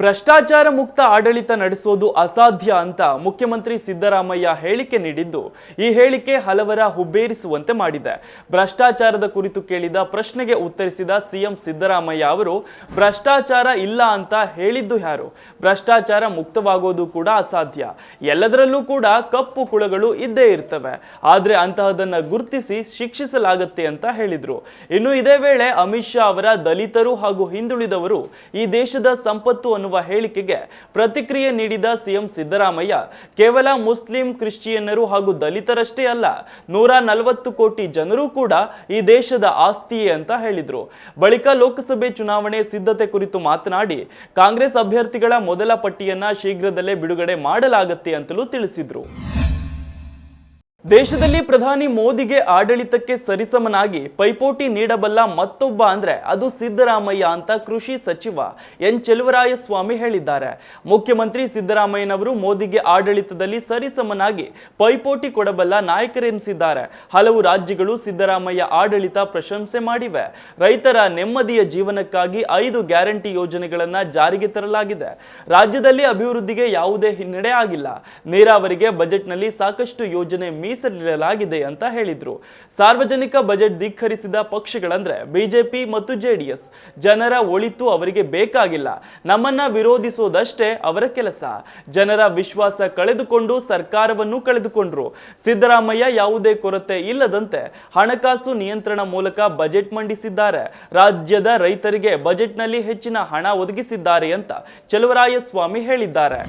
ಭ್ರಷ್ಟಾಚಾರ ಮುಕ್ತ ಆಡಳಿತ ನಡೆಸೋದು ಅಸಾಧ್ಯ ಅಂತ ಮುಖ್ಯಮಂತ್ರಿ ಸಿದ್ದರಾಮಯ್ಯ ಹೇಳಿಕೆ ನೀಡಿದ್ದು, ಈ ಹೇಳಿಕೆ ಹಲವರ ಹುಬ್ಬೇರಿಸುವಂತೆ ಮಾಡಿದೆ. ಭ್ರಷ್ಟಾಚಾರದ ಕುರಿತು ಕೇಳಿದ ಪ್ರಶ್ನೆಗೆ ಉತ್ತರಿಸಿದ ಸಿಎಂ ಸಿದ್ದರಾಮಯ್ಯ ಅವರು, ಭ್ರಷ್ಟಾಚಾರ ಇಲ್ಲ ಅಂತ ಹೇಳಿದ್ದು ಯಾರು? ಭ್ರಷ್ಟಾಚಾರ ಮುಕ್ತವಾಗೋದು ಕೂಡ ಅಸಾಧ್ಯ. ಎಲ್ಲದರಲ್ಲೂ ಕೂಡ ಕಪ್ಪು ಕುಳಗಳು ಇದ್ದೇ ಇರ್ತವೆ. ಆದರೆ ಅಂತಹದನ್ನು ಗುರುತಿಸಿ ಶಿಕ್ಷಿಸಲಾಗತ್ತೆ ಅಂತ ಹೇಳಿದರು. ಇನ್ನು ಇದೇ ವೇಳೆ ಅಮಿತ್ ಶಾ ಅವರ ದಲಿತರು ಹಾಗೂ ಹಿಂದುಳಿದವರು ಈ ದೇಶದ ಸಂಪತ್ತು ಹೇಳಿಕೆಗೆ ಪ್ರತಿಕ್ರಿಯೆ ನೀಡಿದ ಸಿಎಂ ಸಿದ್ದರಾಮಯ್ಯ, ಕೇವಲ ಮುಸ್ಲಿಂ ಕ್ರಿಶ್ಚಿಯನ್ನರು ಹಾಗೂ ದಲಿತರಷ್ಟೇ ಅಲ್ಲ, ನೂರ ನಲವತ್ತು ಕೋಟಿ ಜನರು ಕೂಡ ಈ ದೇಶದ ಆಸ್ತಿಯೇ ಅಂತ ಹೇಳಿದರು. ಬಳಿಕ ಲೋಕಸಭೆ ಚುನಾವಣೆ ಸಿದ್ಧತೆ ಕುರಿತು ಮಾತನಾಡಿ, ಕಾಂಗ್ರೆಸ್ ಅಭ್ಯರ್ಥಿಗಳ ಮೊದಲ ಪಟ್ಟಿಯನ್ನ ಶೀಘ್ರದಲ್ಲೇ ಬಿಡುಗಡೆ ಮಾಡಲಾಗುತ್ತೆ ಅಂತಲೂ ತಿಳಿಸಿದ್ರು. ದೇಶದಲ್ಲಿ ಪ್ರಧಾನಿ ಮೋದಿಗೆ ಆಡಳಿತಕ್ಕೆ ಸರಿಸಮನಾಗಿ ಪೈಪೋಟಿ ನೀಡಬಲ್ಲ ಮತ್ತೊಬ್ಬ ಅಂದ್ರೆ ಅದು ಸಿದ್ದರಾಮಯ್ಯ ಅಂತ ಕೃಷಿ ಸಚಿವ ಎನ್ ಚೆಲುವರಾಯಸ್ವಾಮಿ ಹೇಳಿದ್ದಾರೆ. ಮುಖ್ಯಮಂತ್ರಿ ಸಿದ್ದರಾಮಯ್ಯನವರು ಮೋದಿಗೆ ಆಡಳಿತದಲ್ಲಿ ಸರಿಸಮನಾಗಿ ಪೈಪೋಟಿ ಕೊಡಬಲ್ಲ ನಾಯಕರೆನಿಸಿದ್ದಾರೆ. ಹಲವು ರಾಜ್ಯಗಳು ಸಿದ್ದರಾಮಯ್ಯ ಆಡಳಿತ ಪ್ರಶಂಸೆ ಮಾಡಿವೆ. ರೈತರ ನೆಮ್ಮದಿಯ ಜೀವನಕ್ಕಾಗಿ ಐದು ಗ್ಯಾರಂಟಿ ಯೋಜನೆಗಳನ್ನ ಜಾರಿಗೆ ತರಲಾಗಿದೆ. ರಾಜ್ಯದಲ್ಲಿ ಅಭಿವೃದ್ಧಿಗೆ ಯಾವುದೇ ಹಿನ್ನಡೆ ಆಗಿಲ್ಲ. ನೀರಾವರಿಗೆ ಬಜೆಟ್ನಲ್ಲಿ ಸಾಕಷ್ಟು ಯೋಜನೆ ಮೀಸಲಿಡಲಾಗಿದೆ ಅಂತ ಹೇಳಿದ್ರು. ಸಾರ್ವಜನಿಕ ಬಜೆಟ್ ಧಿಕ್ಕರಿಸಿದ ಪಕ್ಷಗಳಂದ್ರೆ ಬಿಜೆಪಿ ಮತ್ತು ಜೆಡಿಎಸ್. ಜನರ ಒಳಿತು ಅವರಿಗೆ ಬೇಕಾಗಿಲ್ಲ. ನಮ್ಮನ್ನ ವಿರೋಧಿಸೋದಷ್ಟೇ ಅವರ ಕೆಲಸ. ಜನರ ವಿಶ್ವಾಸ ಕಳೆದುಕೊಂಡು ಸರ್ಕಾರವನ್ನು ಕಳೆದುಕೊಂಡ್ರು. ಸಿದ್ದರಾಮಯ್ಯ ಯಾವುದೇ ಕೊರತೆ ಇಲ್ಲದಂತೆ ಹಣಕಾಸು ನಿಯಂತ್ರಣ ಮೂಲಕ ಬಜೆಟ್ ಮಂಡಿಸಿದ್ದಾರೆ. ರಾಜ್ಯದ ರೈತರಿಗೆ ಬಜೆಟ್ನಲ್ಲಿ ಹೆಚ್ಚಿನ ಹಣ ಒದಗಿಸಿದ್ದಾರೆ ಅಂತ ಚಲುವರಾಯಸ್ವಾಮಿ ಹೇಳಿದ್ದಾರೆ.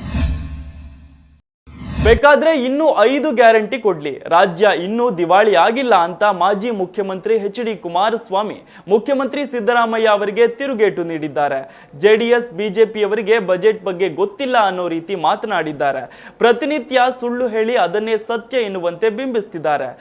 ಬೇಕಾದ್ರೆ ಇನ್ನೂ ಐದು ಗ್ಯಾರಂಟಿ ಕೊಡ್ಲಿ. ರಾಜ್ಯ ಇನ್ನೂ ದಿವಾಳಿ ಆಗಿಲ್ಲ ಅಂತ ಮಾಜಿ ಮುಖ್ಯಮಂತ್ರಿ ಎಚ್ ಡಿ ಕುಮಾರಸ್ವಾಮಿ, ಮುಖ್ಯಮಂತ್ರಿ ಸಿದ್ದರಾಮಯ್ಯ ಅವರಿಗೆ ತಿರುಗೇಟು ನೀಡಿದ್ದಾರೆ. ಜೆಡಿಎಸ್, ಬಿಜೆಪಿಯವರಿಗೆ ಬಜೆಟ್ ಬಗ್ಗೆ ಗೊತ್ತಿಲ್ಲ ಅನ್ನೋ ರೀತಿ ಮಾತನಾಡಿದ್ದಾರೆ. ಪ್ರತಿನಿತ್ಯ ಸುಳ್ಳು ಹೇಳಿ ಅದನ್ನೇ ಸತ್ಯ ಎನ್ನುವಂತೆ ಬಿಂಬಿಸ್ತಿದ್ದಾರೆ.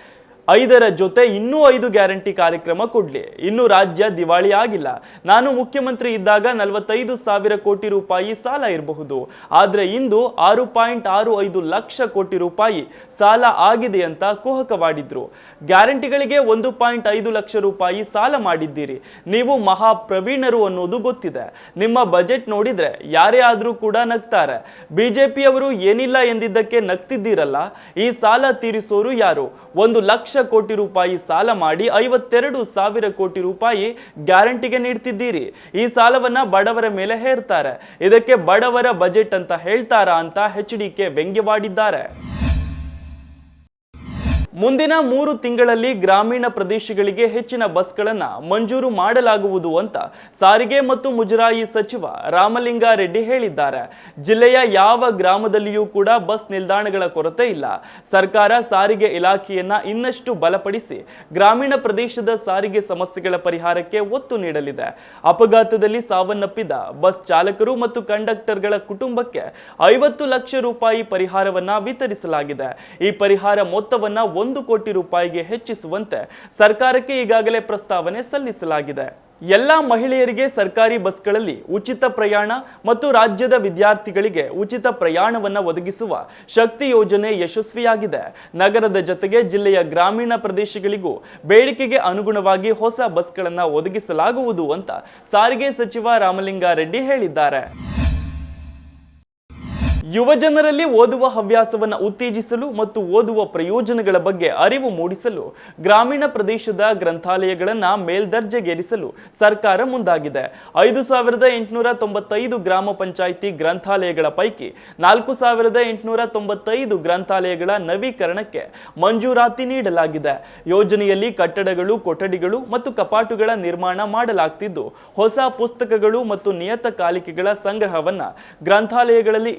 ಐದರ ಜೊತೆ ಇನ್ನೂ ಐದು ಗ್ಯಾರಂಟಿ ಕಾರ್ಯಕ್ರಮ ಕೊಡ್ಲಿ. ಇನ್ನು ರಾಜ್ಯ ದಿವಾಳಿ ಆಗಿಲ್ಲ. ನಾನು ಮುಖ್ಯಮಂತ್ರಿ ಇದ್ದಾಗ ನಲವತ್ತೈದು ಸಾವಿರ ಕೋಟಿ ರೂಪಾಯಿ ಸಾಲ ಇರಬಹುದು. ಆದರೆ ಇಂದು ಆರು ಪಾಯಿಂಟ್ ಆರು ಐದು ಲಕ್ಷ ಕೋಟಿ ರೂಪಾಯಿ ಸಾಲ ಆಗಿದೆ ಅಂತ ಕುಹಕವಾಡಿದ್ರು. ಗ್ಯಾರಂಟಿಗಳಿಗೆ ಒಂದು ಪಾಯಿಂಟ್ ಐದು ಲಕ್ಷ ರೂಪಾಯಿ ಸಾಲ ಮಾಡಿದ್ದೀರಿ. ನೀವು ಮಹಾ ಪ್ರವೀಣರು ಅನ್ನೋದು ಗೊತ್ತಿದೆ. ನಿಮ್ಮ ಬಜೆಟ್ ನೋಡಿದ್ರೆ ಯಾರೇ ಆದ್ರೂ ಕೂಡ ನಗ್ತಾರೆ. ಬಿಜೆಪಿಯವರು ಏನಿಲ್ಲ ಎಂದಿದ್ದಕ್ಕೆ ನಗ್ತಿದ್ದೀರಲ್ಲ? ಈ ಸಾಲ ತೀರಿಸೋರು ಯಾರು? ಒಂದು ಲಕ್ಷ ಕೋಟಿ ರೂಪಾಯಿ ಸಾಲ ಮಾಡಿ ಐವತ್ತೆರಡು ಸಾವಿರ ಕೋಟಿ ರೂಪಾಯಿ ಗ್ಯಾರಂಟಿಗೆ ನೀಡ್ತಿದ್ದೀರಿ. ಈ ಸಾಲವನ್ನ ಬಡವರ ಮೇಲೆ ಹೇರ್ತಾರೆ. ಇದಕ್ಕೆ ಬಡವರ ಬಜೆಟ್ ಅಂತ ಹೇಳ್ತಾರಾ ಅಂತ ಎಚ್ ಡಿ ಕೆ ವ್ಯಂಗ್ಯವಾಡಿದ್ದಾರೆ. ಮುಂದಿನ ಮೂರು ತಿಂಗಳಲ್ಲಿ ಗ್ರಾಮೀಣ ಪ್ರದೇಶಗಳಿಗೆ ಹೆಚ್ಚಿನ ಬಸ್ಗಳನ್ನು ಮಂಜೂರು ಮಾಡಲಾಗುವುದು ಅಂತ ಸಾರಿಗೆ ಮತ್ತು ಮುಜರಾಯಿ ಸಚಿವ ರಾಮಲಿಂಗಾರೆಡ್ಡಿ ಹೇಳಿದ್ದಾರೆ. ಜಿಲ್ಲೆಯ ಯಾವ ಗ್ರಾಮದಲ್ಲಿಯೂ ಕೂಡ ಬಸ್ ನಿಲ್ದಾಣಗಳ ಕೊರತೆ ಇಲ್ಲ. ಸರ್ಕಾರ ಸಾರಿಗೆ ಇಲಾಖೆಯನ್ನ ಇನ್ನಷ್ಟು ಬಲಪಡಿಸಿ ಗ್ರಾಮೀಣ ಪ್ರದೇಶದ ಸಾರಿಗೆ ಸಮಸ್ಯೆಗಳ ಪರಿಹಾರಕ್ಕೆ ಒತ್ತು ನೀಡಲಿದೆ. ಅಪಘಾತದಲ್ಲಿ ಸಾವನ್ನಪ್ಪಿದ ಬಸ್ ಚಾಲಕರು ಮತ್ತು ಕಂಡಕ್ಟರ್ಗಳ ಕುಟುಂಬಕ್ಕೆ ಐವತ್ತು ಲಕ್ಷ ರೂಪಾಯಿ ಪರಿಹಾರವನ್ನ ವಿತರಿಸಲಾಗಿದೆ. ಈ ಪರಿಹಾರ ಮೊತ್ತವನ್ನ ಕೋಟಿ ರೂಪಾಯಿಗೆ ಹೆಚ್ಚಿಸುವಂತೆ ಸರ್ಕಾರಕ್ಕೆ ಈಗಾಗಲೇ ಪ್ರಸ್ತಾವನೆ ಸಲ್ಲಿಸಲಾಗಿದೆ. ಎಲ್ಲ ಮಹಿಳೆಯರಿಗೆ ಸರ್ಕಾರಿ ಬಸ್ಗಳಲ್ಲಿ ಉಚಿತ ಪ್ರಯಾಣ ಮತ್ತು ರಾಜ್ಯದ ವಿದ್ಯಾರ್ಥಿಗಳಿಗೆ ಉಚಿತ ಪ್ರಯಾಣವನ್ನು ಒದಗಿಸುವ ಶಕ್ತಿ ಯೋಜನೆ ಯಶಸ್ವಿಯಾಗಿದೆ. ನಗರದ ಜೊತೆಗೆ ಜಿಲ್ಲೆಯ ಗ್ರಾಮೀಣ ಪ್ರದೇಶಗಳಿಗೂ ಬೇಡಿಕೆಗೆ ಅನುಗುಣವಾಗಿ ಹೊಸ ಬಸ್ಗಳನ್ನು ಒದಗಿಸಲಾಗುವುದು ಅಂತ ಸಾರಿಗೆ ಸಚಿವ ರಾಮಲಿಂಗಾರೆಡ್ಡಿ ಹೇಳಿದ್ದಾರೆ. ಯುವ ಜನರಲ್ಲಿ ಓದುವ ಹವ್ಯಾಸವನ್ನು ಉತ್ತೇಜಿಸಲು ಮತ್ತು ಓದುವ ಪ್ರಯೋಜನಗಳ ಬಗ್ಗೆ ಅರಿವು ಮೂಡಿಸಲು ಗ್ರಾಮೀಣ ಪ್ರದೇಶದ ಗ್ರಂಥಾಲಯಗಳನ್ನು ಮೇಲ್ದರ್ಜೆಗೇರಿಸಲು ಸರ್ಕಾರ ಮುಂದಾಗಿದೆ. ಐದು ಸಾವಿರದ ಎಂಟುನೂರ ತೊಂಬತ್ತೈದು ಗ್ರಾಮ ಪಂಚಾಯಿತಿ ಗ್ರಂಥಾಲಯಗಳ ಪೈಕಿ ನಾಲ್ಕು ಸಾವಿರದ ಎಂಟುನೂರ ತೊಂಬತ್ತೈದು ಗ್ರಂಥಾಲಯಗಳ ನವೀಕರಣಕ್ಕೆ ಮಂಜೂರಾತಿ ನೀಡಲಾಗಿದೆ. ಯೋಜನೆಯಲ್ಲಿ ಕಟ್ಟಡಗಳು, ಕೊಠಡಿಗಳು ಮತ್ತು ಕಪಾಟುಗಳ ನಿರ್ಮಾಣ ಮಾಡಲಾಗ್ತಿದ್ದು, ಹೊಸ ಪುಸ್ತಕಗಳು ಮತ್ತು ನಿಯತಕಾಲಿಕೆಗಳ ಸಂಗ್ರಹವನ್ನ ಗ್ರಂಥಾಲಯಗಳಲ್ಲಿ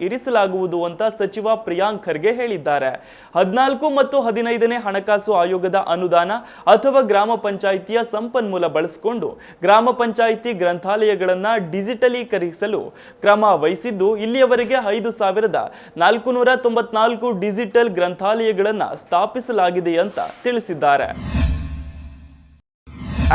ಇರಿಸಲಾಗುವುದು ಅಂತ ಸಚಿವ ಪ್ರಿಯಾಂಕ್ ಖರ್ಗೆ ಹೇಳಿದ್ದಾರೆ. ಹದಿನಾಲ್ಕು ಮತ್ತು ಹದಿನೈದನೇ ಹಣಕಾಸು ಆಯೋಗದ ಅನುದಾನ ಅಥವಾ ಗ್ರಾಮ ಪಂಚಾಯಿತಿಯ ಸಂಪನ್ಮೂಲ ಬಳಸಿಕೊಂಡು ಗ್ರಾಮ ಪಂಚಾಯಿತಿ ಗ್ರಂಥಾಲಯಗಳನ್ನು ಡಿಜಿಟಲೀಕರಿಸಲು ಕ್ರಮ ವಹಿಸಿದ್ದು, ಇಲ್ಲಿಯವರೆಗೆ ಐದು ಸಾವಿರದ ನಾಲ್ಕು ನೂರ ತೊಂಬತ್ನಾಲ್ಕು ಡಿಜಿಟಲ್ ಗ್ರಂಥಾಲಯಗಳನ್ನು ಸ್ಥಾಪಿಸಲಾಗಿದೆ ಅಂತ ತಿಳಿಸಿದ್ದಾರೆ.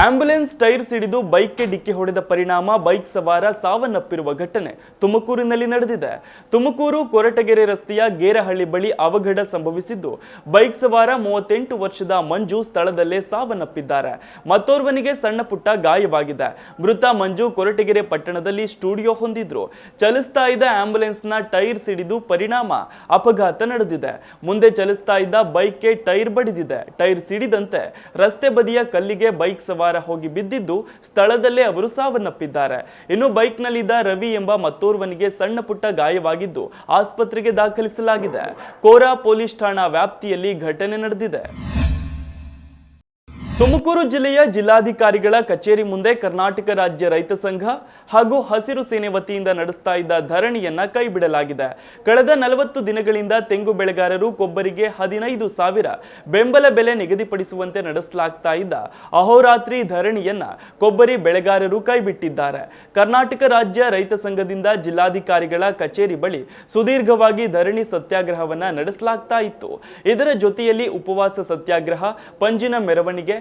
ಆಂಬ್ಯುಲೆನ್ಸ್ ಟೈರ್ ಸಿಡಿದು ಬೈಕ್ಗೆ ಡಿಕ್ಕಿ ಹೊಡೆದ ಪರಿಣಾಮ ಬೈಕ್ ಸವಾರ ಸಾವನ್ನಪ್ಪಿರುವ ಘಟನೆ ತುಮಕೂರಿನಲ್ಲಿ ನಡೆದಿದೆ. ತುಮಕೂರು ಕೊರಟಗೆರೆ ರಸ್ತೆಯ ಗೇರಹಳ್ಳಿ ಬಳಿ ಅವಘಡ ಸಂಭವಿಸಿದ್ದು. ಬೈಕ್ ಸವಾರ ಮೂವತ್ತೆಂಟು ವರ್ಷದ ಮಂಜು ಸ್ಥಳದಲ್ಲೇ ಸಾವನ್ನಪ್ಪಿದ್ದಾರೆ. ಮತ್ತೋರ್ವನಿಗೆ ಸಣ್ಣ ಪುಟ್ಟ ಗಾಯವಾಗಿದೆ. ಮೃತ ಮಂಜು ಕೊರಟಗೆರೆ ಪಟ್ಟಣದಲ್ಲಿ ಸ್ಟುಡಿಯೋ ಹೊಂದಿದ್ರು. ಚಲಿಸ್ತಾ ಇದ್ದ ಆಂಬ್ಯುಲೆನ್ಸ್ನ ಟೈರ್ ಸಿಡಿದು ಪರಿಣಾಮ ಅಪಘಾತ ನಡೆದಿದೆ. ಮುಂದೆ ಚಲಿಸ್ತಾ ಇದ್ದ ಬೈಕ್ಗೆ ಟೈರ್ ಬಡಿದಿದೆ. ಟೈರ್ ಸಿಡಿದಂತೆ ರಸ್ತೆ ಬದಿಯ ಕಲ್ಲಿಗೆ ಬೈಕ್ ಸವಾರ ಹೋಗಿ ಬಿದ್ದಿದ್ದು ಸ್ಥಳದಲ್ಲೇ ಅವರು ಸಾವನ್ನಪ್ಪಿದ್ದಾರೆ. ಇನ್ನು ಬೈಕ್ನಲ್ಲಿದ್ದ ರವಿ ಎಂಬ ಮತ್ತೋರ್ವನಿಗೆ ಸಣ್ಣ ಪುಟ್ಟ ಗಾಯವಾಗಿದ್ದು ಆಸ್ಪತ್ರೆಗೆ ದಾಖಲಿಸಲಾಗಿದೆ. ಕೋರಾ ಪೊಲೀಸ್ ಠಾಣಾ ವ್ಯಾಪ್ತಿಯಲ್ಲಿ ಘಟನೆ ನಡೆದಿದೆ. ತುಮಕೂರು ಜಿಲ್ಲೆಯ ಜಿಲ್ಲಾಧಿಕಾರಿಗಳ ಕಚೇರಿ ಮುಂದೆ ಕರ್ನಾಟಕ ರಾಜ್ಯ ರೈತ ಸಂಘ ಹಾಗೂ ಹಸಿರು ಸೇನೆ ವತಿಯಿಂದ ನಡೆಸ್ತಾ ಇದ್ದ ಧರಣಿಯನ್ನ ಕೈಬಿಡಲಾಗಿದೆ. ಕಳೆದ ನಲವತ್ತು ದಿನಗಳಿಂದ ತೆಂಗು ಬೆಳೆಗಾರರು ಕೊಬ್ಬರಿಗೆ ಹದಿನೈದು ಸಾವಿರ ಬೆಂಬಲ ಬೆಲೆ ನಿಗದಿಪಡಿಸುವಂತೆ ನಡೆಸಲಾಗ್ತಾ ಇದ್ದ ಅಹೋರಾತ್ರಿ ಧರಣಿಯನ್ನ ಕೊಬ್ಬರಿ ಬೆಳೆಗಾರರು ಕೈಬಿಟ್ಟಿದ್ದಾರೆ. ಕರ್ನಾಟಕ ರಾಜ್ಯ ರೈತ ಸಂಘದಿಂದ ಜಿಲ್ಲಾಧಿಕಾರಿಗಳ ಕಚೇರಿ ಬಳಿ ಸುದೀರ್ಘವಾಗಿ ಧರಣಿ ಸತ್ಯಾಗ್ರಹವನ್ನ ನಡೆಸಲಾಗ್ತಾ ಇತ್ತು. ಇದರ ಜೊತೆಯಲ್ಲಿ ಉಪವಾಸ ಸತ್ಯಾಗ್ರಹ, ಪಂಜಿನ ಮೆರವಣಿಗೆ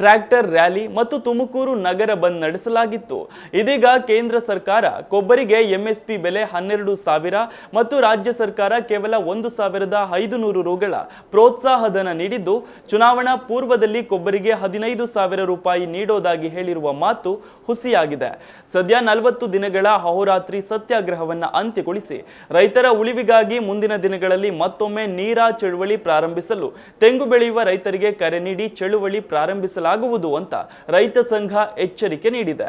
ಟ್ರ್ಯಾಕ್ಟರ್ ರ್ಯಾಲಿ ಮತ್ತು ತುಮಕೂರು ನಗರ ಬಂದ್ ನಡೆಸಲಾಗಿತ್ತು. ಇದೀಗ ಕೇಂದ್ರ ಸರ್ಕಾರ ಕೊಬ್ಬರಿಗೆ ಎಂಎಸ್ಪಿ ಬೆಲೆ ಹನ್ನೆರಡು ಸಾವಿರ ಮತ್ತು ರಾಜ್ಯ ಸರ್ಕಾರ ಕೇವಲ ಒಂದು ಸಾವಿರದ ಐದು ನೂರು ರುಗಳ ಪ್ರೋತ್ಸಾಹಧನ ನೀಡಿದ್ದು, ಚುನಾವಣಾ ಪೂರ್ವದಲ್ಲಿ ಕೊಬ್ಬರಿಗೆ ಹದಿನೈದು ಸಾವಿರ ರೂಪಾಯಿ ನೀಡೋದಾಗಿ ಹೇಳಿರುವ ಮಾತು ಹುಸಿಯಾಗಿದೆ. ಸದ್ಯ ನಲವತ್ತು ದಿನಗಳ ಅಹೋರಾತ್ರಿ ಸತ್ಯಾಗ್ರಹವನ್ನ ಅಂತ್ಯಗೊಳಿಸಿ, ರೈತರ ಉಳಿವಿಗಾಗಿ ಮುಂದಿನ ದಿನಗಳಲ್ಲಿ ಮತ್ತೊಮ್ಮೆ ನೀರಾ ಚಳುವಳಿ ಪ್ರಾರಂಭಿಸಲು, ತೆಂಗು ಬೆಳೆಯುವ ರೈತರಿಗೆ ಕರೆ ನೀಡಿ ಚಳುವಳಿ ಪ್ರಾರಂಭಿಸಲಾಗುವುದು ಅಂತ ರೈತ ಸಂಘ ಎಚ್ಚರಿಕೆ ನೀಡಿದೆ.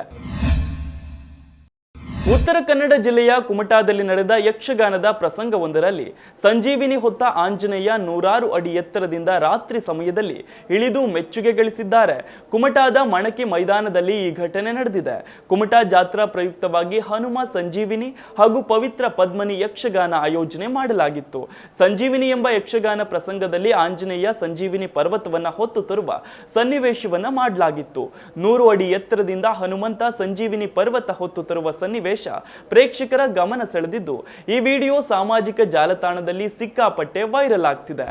ಉತ್ತರ ಕನ್ನಡ ಜಿಲ್ಲೆಯ ಕುಮಟಾದಲ್ಲಿ ನಡೆದ ಯಕ್ಷಗಾನದ ಪ್ರಸಂಗವೊಂದರಲ್ಲಿ ಸಂಜೀವಿನಿ ಹೊತ್ತ ಆಂಜನೇಯ ನೂರಾರು ಅಡಿ ಎತ್ತರದಿಂದ ರಾತ್ರಿ ಸಮಯದಲ್ಲಿ ಇಳಿದು ಮೆಚ್ಚುಗೆ ಗಳಿಸಿದ್ದಾರೆ. ಕುಮಟಾದ ಮಣಕಿ ಮೈದಾನದಲ್ಲಿ ಈ ಘಟನೆ ನಡೆದಿದೆ. ಕುಮಟಾ ಜಾತ್ರಾ ಪ್ರಯುಕ್ತವಾಗಿ ಹನುಮ ಸಂಜೀವಿನಿ ಹಾಗೂ ಪವಿತ್ರ ಪದ್ಮನಿ ಯಕ್ಷಗಾನ ಆಯೋಜನೆ ಮಾಡಲಾಗಿತ್ತು. ಸಂಜೀವಿನಿ ಎಂಬ ಯಕ್ಷಗಾನ ಪ್ರಸಂಗದಲ್ಲಿ ಆಂಜನೇಯ ಸಂಜೀವಿನಿ ಪರ್ವತವನ್ನ ಹೊತ್ತು ತರುವ ಸನ್ನಿವೇಶವನ್ನ ಮಾಡಲಾಗಿತ್ತು. ನೂರು ಅಡಿ ಎತ್ತರದಿಂದ ಹನುಮಂತ ಸಂಜೀವಿನಿ ಪರ್ವತ ಹೊತ್ತು ತರುವ ಸನ್ನಿವೇಶ ಪ್ರೇಕ್ಷಕರ ಗಮನ ಸೆಳೆದಿದ್ದು. ಈ ವಿಡಿಯೋ ಸಾಮಾಜಿಕ ಜಾಲತಾಣದಲ್ಲಿ ಸಿಕ್ಕಾಪಟ್ಟೆ ವೈರಲ್ ಆಗ್ತಿದೆ.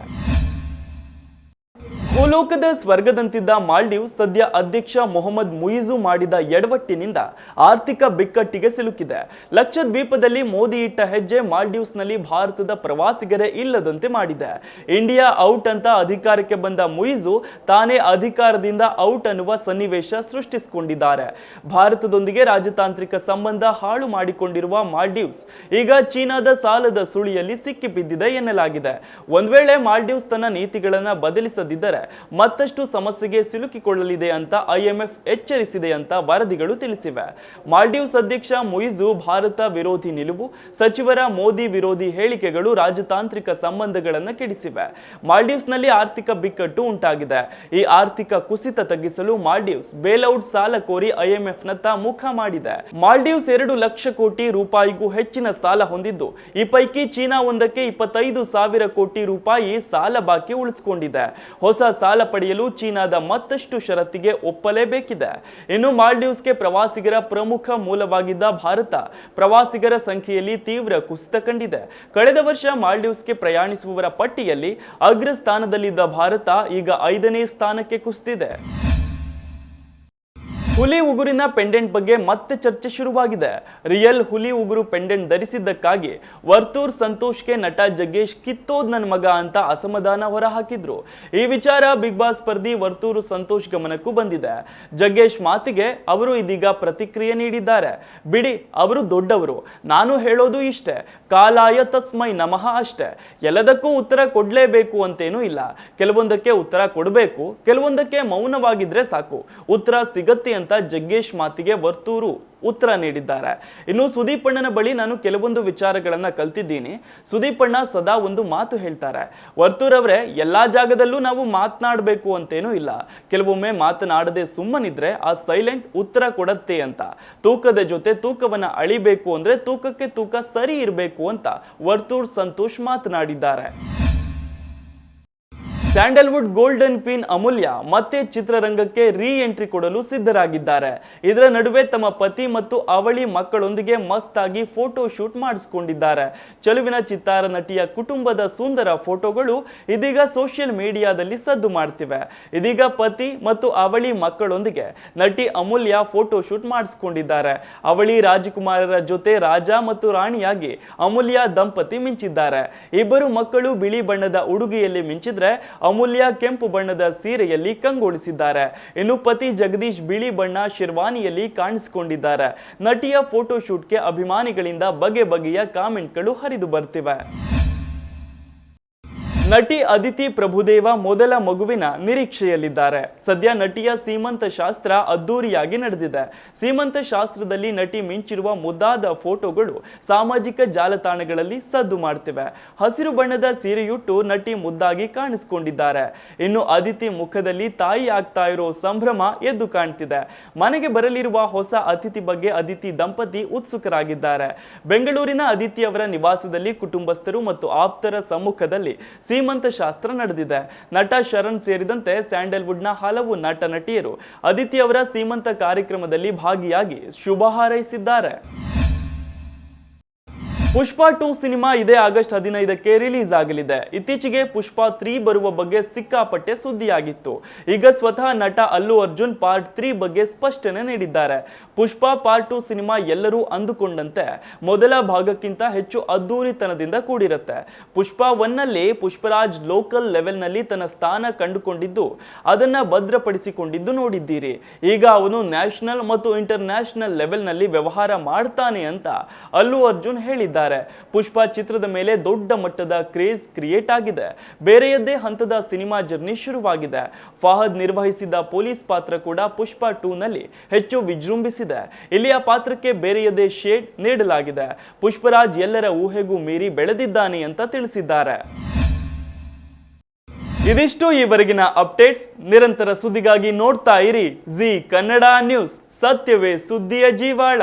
ಭೂಲೋಕದ ಸ್ವರ್ಗದಂತಿದ್ದ ಮಾಲ್ಡೀವ್ ಸದ್ಯ ಅಧ್ಯಕ್ಷ ಮೊಹಮ್ಮದ್ ಮುಯಿಜು ಮಾಡಿದ ಎಡವಟ್ಟಿನಿಂದ ಆರ್ಥಿಕ ಬಿಕ್ಕಟ್ಟಿಗೆ ಸಿಲುಕಿದೆ. ಲಕ್ಷದ್ವೀಪದಲ್ಲಿ ಮೋದಿ ಇಟ್ಟ ಹೆಜ್ಜೆ ಮಾಲ್ಡೀವ್ಸ್ನಲ್ಲಿ ಭಾರತದ ಪ್ರವಾಸಿಗರೇ ಇಲ್ಲದಂತೆ ಮಾಡಿದೆ. ಇಂಡಿಯಾ ಔಟ್ ಅಂತ ಅಧಿಕಾರಕ್ಕೆ ಬಂದ ಮುಯಿಜು ತಾನೇ ಅಧಿಕಾರದಿಂದ ಔಟ್ ಅನ್ನುವ ಸನ್ನಿವೇಶ ಸೃಷ್ಟಿಸಿಕೊಂಡಿದ್ದಾರೆ. ಭಾರತದೊಂದಿಗೆ ರಾಜತಾಂತ್ರಿಕ ಸಂಬಂಧ ಹಾಳು ಮಾಡಿಕೊಂಡಿರುವ ಮಾಲ್ಡೀವ್ಸ್ ಈಗ ಚೀನಾದ ಸಾಲದ ಸುಳಿಯಲ್ಲಿ ಸಿಕ್ಕಿಬಿದ್ದಿದೆ ಎನ್ನಲಾಗಿದೆ. ಒಂದು ವೇಳೆ ಮಾಲ್ಡೀವ್ಸ್ ತನ್ನ ನೀತಿಗಳನ್ನು ಬದಲಿಸದಿದ್ದರೆ ಮತ್ತಷ್ಟು ಸಮಸ್ಯೆಗೆ ಸಿಲುಕಿಕೊಳ್ಳಲಿದೆ ಅಂತ ಐಎಂಎಫ್ ಎಚ್ಚರಿಸಿದೆ ಅಂತ ವರದಿಗಳು ತಿಳಿಸಿವೆ. ಮಾಲ್ಡೀವ್ಸ್ ಅಧ್ಯಕ್ಷ ಮುಯಿಜು ಭಾರತ ವಿರೋಧಿ ನಿಲುವು, ಸಚಿವರ ಮೋದಿ ವಿರೋಧಿ ಹೇಳಿಕೆಗಳು ರಾಜತಾಂತ್ರಿಕ ಸಂಬಂಧಗಳನ್ನು ಕೆಡಿಸಿವೆ. ಮಾಲ್ಡೀವ್ಸ್ನಲ್ಲಿ ಆರ್ಥಿಕ ಬಿಕ್ಕಟ್ಟು ಉಂಟಾಗಿದೆ. ಈ ಆರ್ಥಿಕ ಕುಸಿತ ತಗ್ಗಿಸಲು ಮಾಲ್ಡೀವ್ಸ್ ಬೇಲೌಟ್ ಸಾಲ ಕೋರಿ ಐಎಂಎಫ್ನತ್ತ ಮುಖ ಮಾಡಿದೆ. ಮಾಲ್ಡೀವ್ಸ್ ಎರಡು ಲಕ್ಷ ಕೋಟಿ ರೂಪಾಯಿಗೂ ಹೆಚ್ಚಿನ ಸಾಲ ಹೊಂದಿದ್ದು, ಈ ಪೈಕಿ ಚೀನಾ ಒಂದಕ್ಕೆ ಇಪ್ಪತ್ತೈದು ಸಾವಿರ ಕೋಟಿ ರೂಪಾಯಿ ಸಾಲ ಬಾಕಿ ಉಳಿಸಿಕೊಂಡಿದೆ. ಹೊಸ ಸಾಲ ಪಡೆಯಲು ಚೀನಾದ ಮತ್ತಷ್ಟು ಷರತ್ತಿಗೆ ಒಪ್ಪಲೇಬೇಕಿದೆ. ಇನ್ನು ಮಾಲ್ಡೀವ್ಸ್ಗೆ ಪ್ರವಾಸಿಗರ ಪ್ರಮುಖ ಮೂಲವಾಗಿದ್ದ ಭಾರತ ಪ್ರವಾಸಿಗರ ಸಂಖ್ಯೆಯಲ್ಲಿ ತೀವ್ರ ಕುಸಿತ ಕಂಡಿದೆ. ಕಳೆದ ವರ್ಷ ಮಾಲ್ಡೀವ್ಸ್ಗೆ ಪ್ರಯಾಣಿಸುವವರ ಪಟ್ಟಿಯಲ್ಲಿ ಅಗ್ರ ಸ್ಥಾನದಲ್ಲಿದ್ದ ಭಾರತ ಈಗ ಐದನೇ ಸ್ಥಾನಕ್ಕೆ ಕುಸಿದಿದೆ. ಹುಲಿ ಉಗುರಿನ ಪೆಂಡೆಂಟ್ ಬಗ್ಗೆ ಮತ್ತೆ ಚರ್ಚೆ ಶುರುವಾಗಿದೆ. ರಿಯಲ್ ಹುಲಿ ಉಗುರು ಪೆಂಡೆಂಟ್ ಧರಿಸಿದ್ದಕ್ಕಾಗಿ ವರ್ತೂರ್ ಸಂತೋಷ್ಗೆ ನಟ ಜಗ್ಗೇಶ್ ಕಿತ್ತೋದ್ ನನ್ನ ಮಗ ಅಂತ ಅಸಮಾಧಾನ ಹೊರಹಾಕಿದ್ರು. ಈ ವಿಚಾರ ಬಿಗ್ ಬಾಸ್ ಸ್ಪರ್ಧಿ ವರ್ತೂರು ಸಂತೋಷ್ ಗಮನಕ್ಕೂ ಬಂದಿದೆ. ಜಗ್ಗೇಶ್ ಮಾತಿಗೆ ಅವರು ಇದೀಗ ಪ್ರತಿಕ್ರಿಯೆ ನೀಡಿದ್ದಾರೆ. ಬಿಡಿ, ಅವರು ದೊಡ್ಡವರು. ನಾನು ಹೇಳೋದು ಇಷ್ಟೇ. ಕಾಲಾಯ ತಸ್ಮೈ ನಮಃ ಅಷ್ಟೇ. ಎಲ್ಲದಕ್ಕೂ ಉತ್ತರ ಕೊಡ್ಲೇಬೇಕು ಅಂತೇನೂ ಇಲ್ಲ. ಕೆಲವೊಂದಕ್ಕೆ ಉತ್ತರ ಕೊಡಬೇಕು, ಕೆಲವೊಂದಕ್ಕೆ ಮೌನವಾಗಿದ್ರೆ ಸಾಕು. ಉತ್ತರ ಸಿಗತ್ತೆ ಅಂತ ಜಗ್ಗೇಶ್ ಮಾತಿಗೆ ವರ್ತೂರು ಉತ್ತರ ನೀಡಿದ್ದಾರೆ. ಇನ್ನು ಸುದೀಪಣ್ಣನ ಬಳಿ ನಾನು ಕೆಲವೊಂದು ವಿಚಾರಗಳನ್ನು ಕಲ್ತಿದ್ದೀನಿ. ಸುದೀಪಣ್ಣ ಸದಾ ಒಂದು ಮಾತು ಹೇಳ್ತಾರೆ. ವರ್ತೂರವರೇ ಎಲ್ಲಾ ಜಾಗದಲ್ಲೂ ನಾವು ಮಾತನಾಡಬೇಕು ಅಂತೇನೂ ಇಲ್ಲ. ಕೆಲವೊಮ್ಮೆ ಮಾತನಾಡದೆ ಸುಮ್ಮನಿದ್ರೆ ಆ ಸೈಲೆಂಟ್ ಉತ್ತರ ಕೊಡತ್ತೆ ಅಂತ. ತೂಕದ ಜೊತೆ ತೂಕವನ್ನು ಅಳಿಬೇಕು ಅಂದ್ರೆ ತೂಕಕ್ಕೆ ತೂಕ ಸರಿ ಇರಬೇಕು ಅಂತ ವರ್ತೂರ್ ಸಂತೋಷ್ ಮಾತನಾಡಿದ್ದಾರೆ. ಸ್ಯಾಂಡಲ್ವುಡ್ ಗೋಲ್ಡನ್ ಕ್ವೀನ್ ಅಮೂಲ್ಯ ಮತ್ತೆ ಚಿತ್ರರಂಗಕ್ಕೆ ರೀ ಎಂಟ್ರಿ ಕೊಡಲು ಸಿದ್ಧರಾಗಿದ್ದಾರೆ. ಇದರ ನಡುವೆ ತಮ್ಮ ಪತಿ ಮತ್ತು ಅವಳಿ ಮಕ್ಕಳೊಂದಿಗೆ ಮಸ್ತ್ ಆಗಿ ಫೋಟೋ ಶೂಟ್ ಮಾಡಿಸಿಕೊಂಡಿದ್ದಾರೆ. ಚಲುವಿನ ಚಿತ್ತಾರ ನಟಿಯ ಕುಟುಂಬದ ಸುಂದರ ಫೋಟೋಗಳು ಇದೀಗ ಸೋಷಿಯಲ್ ಮೀಡಿಯಾದಲ್ಲಿ ಸದ್ದು ಮಾಡ್ತಿವೆ. ಇದೀಗ ಪತಿ ಮತ್ತು ಅವಳಿ ಮಕ್ಕಳೊಂದಿಗೆ ನಟಿ ಅಮೂಲ್ಯ ಫೋಟೋ ಶೂಟ್ ಮಾಡಿಸಿಕೊಂಡಿದ್ದಾರೆ. ಅವಳಿ ರಾಜಕುಮಾರರ ಜೊತೆ ರಾಜ ಮತ್ತು ರಾಣಿಯಾಗಿ ಅಮೂಲ್ಯ ದಂಪತಿ ಮಿಂಚಿದ್ದಾರೆ. ಇಬ್ಬರು ಮಕ್ಕಳು ಬಿಳಿ ಬಣ್ಣದ ಉಡುಗೆಯಲ್ಲಿ ಮಿಂಚಿದ್ರೆ ಅಮೂಲ್ಯ ಕೆಂಪು ಬಣ್ಣದ ಸೀರೆಯಲ್ಲಿ ಕಂಗೊಳಿಸಿದ್ದಾರೆ. ಇನ್ನು ಪತಿ ಜಗದೀಶ್ ಬಿಳಿ ಬಣ್ಣ ಶಿರ್ವಾನಿಯಲ್ಲಿ ಕಾಣಿಸಿಕೊಂಡಿದ್ದಾರೆ. ನಟಿಯ ಫೋಟೋ ಶೂಟ್ಗೆ ಅಭಿಮಾನಿಗಳಿಂದ ಬಗೆ ಬಗೆಯ ಕಾಮೆಂಟ್ಗಳು ಹರಿದು ಬರ್ತಿವೆ. ನಟಿ ಅದಿತಿ ಪ್ರಭುದೇವ ಮೊದಲ ಮಗುವಿನ ನಿರೀಕ್ಷೆಯಲ್ಲಿದ್ದಾರೆ. ಸದ್ಯ ನಟಿಯ ಸೀಮಂತ ಶಾಸ್ತ್ರ ಅದ್ದೂರಿಯಾಗಿ ನಡೆದಿದೆ. ಸೀಮಂತ ಶಾಸ್ತ್ರದಲ್ಲಿ ನಟಿ ಮಿಂಚಿರುವ ಮುದ್ದಾದ ಫೋಟೋಗಳು ಸಾಮಾಜಿಕ ಜಾಲತಾಣಗಳಲ್ಲಿ ಸದ್ದು ಮಾಡ್ತಿವೆ. ಹಸಿರು ಬಣ್ಣದ ಸೀರೆಯುಟ್ಟು ನಟಿ ಮುದ್ದಾಗಿ ಕಾಣಿಸಿಕೊಂಡಿದ್ದಾರೆ. ಇನ್ನು ಅದಿತಿ ಮುಖದಲ್ಲಿ ತಾಯಿ ಆಗ್ತಾ ಇರೋ ಸಂಭ್ರಮ ಎದ್ದು ಕಾಣ್ತಿದೆ. ಮನೆಗೆ ಬರಲಿರುವ ಹೊಸ ಅತಿಥಿ ಬಗ್ಗೆ ಅದಿತಿ ದಂಪತಿ ಉತ್ಸುಕರಾಗಿದ್ದಾರೆ. ಬೆಂಗಳೂರಿನ ಅದಿತಿ ಅವರ ನಿವಾಸದಲ್ಲಿ ಕುಟುಂಬಸ್ಥರು ಮತ್ತು ಆಪ್ತರ ಸಮ್ಮುಖದಲ್ಲಿ ಸೀಮಂತ ಶಾಸ್ತ್ರ ನಡೆದಿದೆ. ನಟ ಶರಣ್ ಸೇರಿದಂತೆ ಸ್ಯಾಂಡಲ್ವುಡ್ನ ಹಲವು ನಟ ನಟಿಯರು ಅದಿತಿ ಅವರ ಸೀಮಂತ ಕಾರ್ಯಕ್ರಮದಲ್ಲಿ ಭಾಗಿಯಾಗಿ ಶುಭ ಹಾರೈಸಿದ್ದಾರೆ. ಪುಷ್ಪ ಟೂ ಸಿನಿಮಾ ಇದೇ ಆಗಸ್ಟ್ ಹದಿನೈದಕ್ಕೆ ರಿಲೀಸ್ ಆಗಲಿದೆ. ಇತ್ತೀಚೆಗೆ ಪುಷ್ಪ ತ್ರೀ ಬರುವ ಬಗ್ಗೆ ಸಿಕ್ಕಾಪಟ್ಟೆ ಸುದ್ದಿಯಾಗಿತ್ತು. ಈಗ ಸ್ವತಃ ನಟ ಅಲ್ಲು ಅರ್ಜುನ್ ಪಾರ್ಟ್ ತ್ರೀ ಬಗ್ಗೆ ಸ್ಪಷ್ಟನೆ ನೀಡಿದ್ದಾರೆ. ಪುಷ್ಪ ಪಾರ್ಟ್ ಟು ಸಿನಿಮಾ ಎಲ್ಲರೂ ಅಂದುಕೊಂಡಂತೆ, ಮೊದಲ ಭಾಗಕ್ಕಿಂತ ಹೆಚ್ಚು ಅದ್ದೂರಿತನದಿಂದ ಕೂಡಿರುತ್ತೆ. ಪುಷ್ಪ ಒನ್ನಲ್ಲಿ ಪುಷ್ಪರಾಜ್ ಲೋಕಲ್ ಲೆವೆಲ್ನಲ್ಲಿ ತನ್ನ ಸ್ಥಾನ ಕಂಡುಕೊಂಡಿದ್ದು, ಅದನ್ನ ಭದ್ರಪಡಿಸಿಕೊಂಡಿದ್ದು ನೋಡಿದ್ದೀರಿ. ಈಗ ಅವನು ನ್ಯಾಷನಲ್ ಮತ್ತು ಇಂಟರ್ ನ್ಯಾಷನಲ್ ಲೆವೆಲ್ನಲ್ಲಿ ವ್ಯವಹಾರ ಮಾಡ್ತಾನೆ ಅಂತ ಅಲ್ಲು ಅರ್ಜುನ್ ಹೇಳಿದ್ದಾರೆ. ಪುಷ್ಪ ಚಿತ್ರದ ಮೇಲೆ ದೊಡ್ಡ ಮಟ್ಟದ ಕ್ರೇಜ್ ಕ್ರಿಯೇಟ್ ಆಗಿದೆ. ಬೇರೆಯದ್ದೇ ಹಂತದ ಸಿನಿಮಾ ಜರ್ನಿ ಶುರುವಾಗಿದೆ. ಫಹದ್ ನಿರ್ವಹಿಸಿದ ಪೊಲೀಸ್ ಪಾತ್ರ ಕೂಡ ಪುಷ್ಪ ಟೂ ನಲ್ಲಿ ಹೆಚ್ಚು ವಿಜೃಂಭಿಸಿದೆ. ಇಲ್ಲಿಯ ಪಾತ್ರಕ್ಕೆ ಬೇರೆಯದೇ ಶೇಡ್ ನೀಡಲಾಗಿದೆ. ಪುಷ್ಪರಾಜ್ ಎಲ್ಲರ ಊಹೆಗೂ ಮೀರಿ ಬೆಳೆದಿದ್ದಾನೆ ಅಂತ ತಿಳಿಸಿದ್ದಾರೆ. ಇದಿಷ್ಟು ಈವರೆಗಿನ ಅಪ್ಡೇಟ್ಸ್. ನಿರಂತರ ಸುದ್ದಿಗಾಗಿ ನೋಡ್ತಾ ಇರಿ. Zee Kannada news. ಸತ್ಯವೇ ಸುದ್ದಿಯ ಜೀವಾಳ.